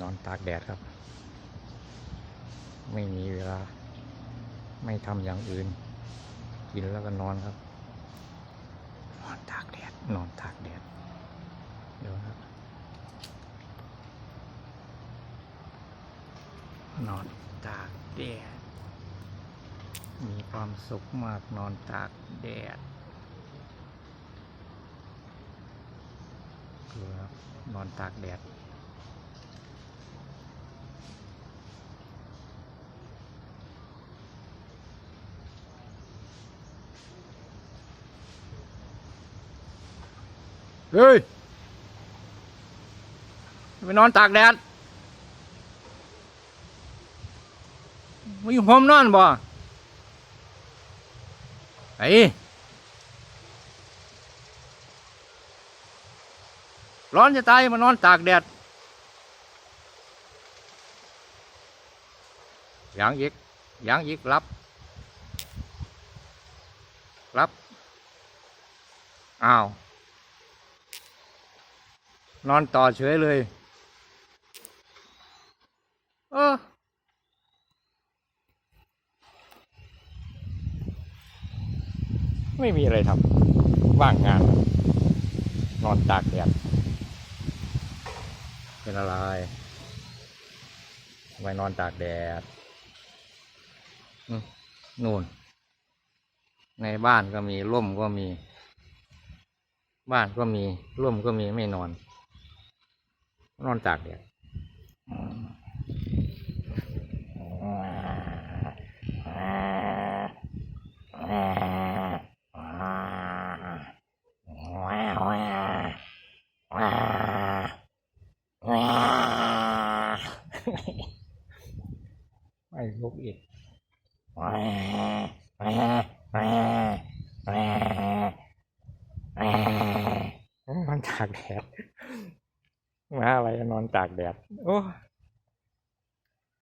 นอนตากแดดครับ ไม่มีเวลา ไม่ทำอย่างอื่น กินแล้วก็นอนครับ นอนตากแดด นอนตากแดด เดี๋ยวครับ นอนตากแดด มีความสุขมากนอนตากแดดดูครับนอนตากแดด เฮ้ย ไปนอนตากแดดมีหอมนอนบ่ไอ้ร้อนจะตายมานอนตากแดดยังอีกยังอีกรับ รับ อ้าว นอนต่อเฉยเลย เออไม่มีอะไรทำว่างงาน นอนตากแดดเป็นอะไรทำไมนอนตากแดดนู่น ในบ้านก็มีร่มก็มี บ้านก็มีร่มก็มีไม่นอน นอนตากแดดไม่ลุกอีกนอนตากแดด มาอะไรนอนตากแดด โอ้